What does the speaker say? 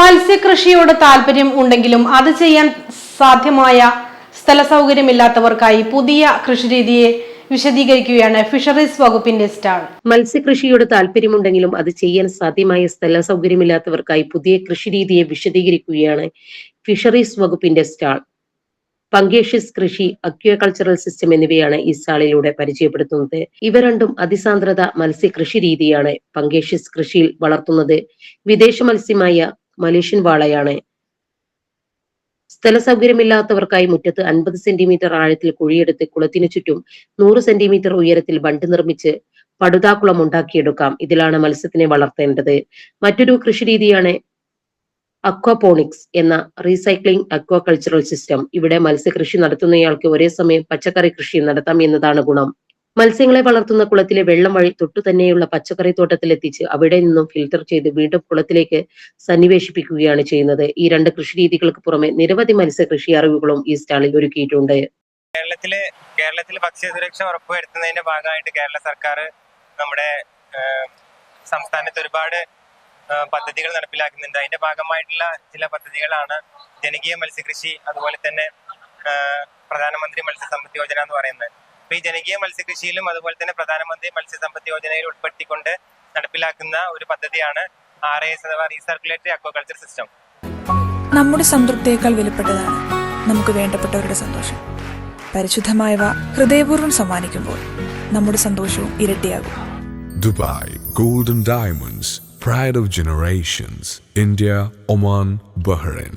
മത്സ്യകൃഷിയോട് താല്പര്യം ഉണ്ടെങ്കിലും അത് ചെയ്യാൻ സാധ്യമായ സ്ഥല സൗകര്യമില്ലാത്തവർക്കായി പുതിയ കൃഷിരീതിയെ വിശദീകരിക്കുകയാണ് ഫിഷറീസ് വകുപ്പിന്റെ സ്റ്റാൾ. മത്സ്യകൃഷിയോട് താല്പര്യമുണ്ടെങ്കിലും അത് ചെയ്യാൻ സാധ്യമായ സ്ഥല സൗകര്യമില്ലാത്തവർക്കായി പുതിയ കൃഷിരീതിയെ വിശദീകരിക്കുകയാണ് ഫിഷറീസ് വകുപ്പിന്റെ സ്റ്റാൾ. പങ്കേഷ്യസ് കൃഷി അക്വാകൾച്ചറൽ സിസ്റ്റം എന്നിവയാണ് ഈ സ്റ്റാളിലൂടെ പരിചയപ്പെടുത്തുന്നത്. ഇവ രണ്ടും അതിസാന്ദ്രത മത്സ്യകൃഷി രീതിയാണ് പങ്കേഷ്യസ് കൃഷിയിൽ വളർത്തുന്നത്. വിദേശ മത്സ്യമായ മലേഷ്യൻ വാളയാണ്. സ്ഥല സൗകര്യമില്ലാത്തവർക്കായി മുറ്റത്ത് അൻപത് സെന്റിമീറ്റർ ആഴത്തിൽ കുഴിയെടുത്ത് കുളത്തിനു ചുറ്റും നൂറ് സെന്റിമീറ്റർ ഉയരത്തിൽ ബണ്ട് നിർമ്മിച്ച് പടുതാക്കുളം ഉണ്ടാക്കിയെടുക്കാം. ഇതിലാണ് മത്സ്യത്തിനെ വളർത്തേണ്ടത്. മറ്റൊരു കൃഷിരീതിയാണ് അക്വാപോണിക്സ് എന്ന റീസൈക്ലിംഗ് അക്വാകൾച്ചറൽ സിസ്റ്റം. ഇവിടെ മത്സ്യകൃഷി നടത്തുന്നയാൾക്ക് ഒരേ സമയം പച്ചക്കറി കൃഷി നടത്താം എന്നതാണ് ഗുണം. മത്സ്യങ്ങളെ വളർത്തുന്ന കുളത്തിലെ വെള്ളം വഴി തൊട്ടു തന്നെയുള്ള പച്ചക്കറി തോട്ടത്തിലെത്തിച്ച് അവിടെ നിന്നും ഫിൽട്ടർ ചെയ്ത് വീണ്ടും കുളത്തിലേക്ക് സന്നിവേശിപ്പിക്കുകയാണ് ചെയ്യുന്നത്. ഈ രണ്ട് കൃഷിരീതികൾക്ക് പുറമെ നിരവധി മത്സ്യ കൃഷി അറിവുകളും ഈ സ്റ്റാളിൽ ഒരുക്കിയിട്ടുണ്ട്. കേരളത്തിൽ കേരളത്തിൽ ഭക്ഷ്യസുരക്ഷ ഉറപ്പുവരുത്തുന്നതിന്റെ ഭാഗമായിട്ട് കേരള സർക്കാർ നമ്മുടെ സംസ്ഥാനത്ത് ഒരുപാട് പദ്ധതികൾ നടപ്പിലാക്കുന്നുണ്ട്. അതിന്റെ ഭാഗമായിട്ടുള്ള ചില പദ്ധതികളാണ് ജനകീയ മത്സ്യകൃഷി അതുപോലെ തന്നെ പ്രധാനമന്ത്രി മത്സ്യസമ്പത്ത് യോജന എന്ന് പറയുന്നത്. അപ്പൊ ഈ ജനകീയ മത്സ്യകൃഷിയിലും അതുപോലെ തന്നെ പ്രധാനമന്ത്രി മത്സ്യസമ്പത്ത് യോജനയിൽ ഉൾപ്പെടുത്തിക്കൊണ്ട് നടപ്പിലാക്കുന്ന ഒരു പദ്ധതിയാണ് ആർ എസ് അഥവാ റീസർക്കുലേറ്ററി അക്വാകൾച്ചർ സിസ്റ്റം നമ്മുടെ സംതൃപ്തിയേക്കാൾ വിലപ്പെട്ടതാണ് നമുക്ക് വേണ്ടപ്പെട്ടവരുടെ സന്തോഷം. പരിശുദ്ധമായവ ഹൃദയപൂർവം സമ്മാനിക്കുമ്പോൾ നമ്മുടെ സന്തോഷവും ഇരട്ടിയാകും. Dubai golden diamonds pride of generations India Oman Bahrain.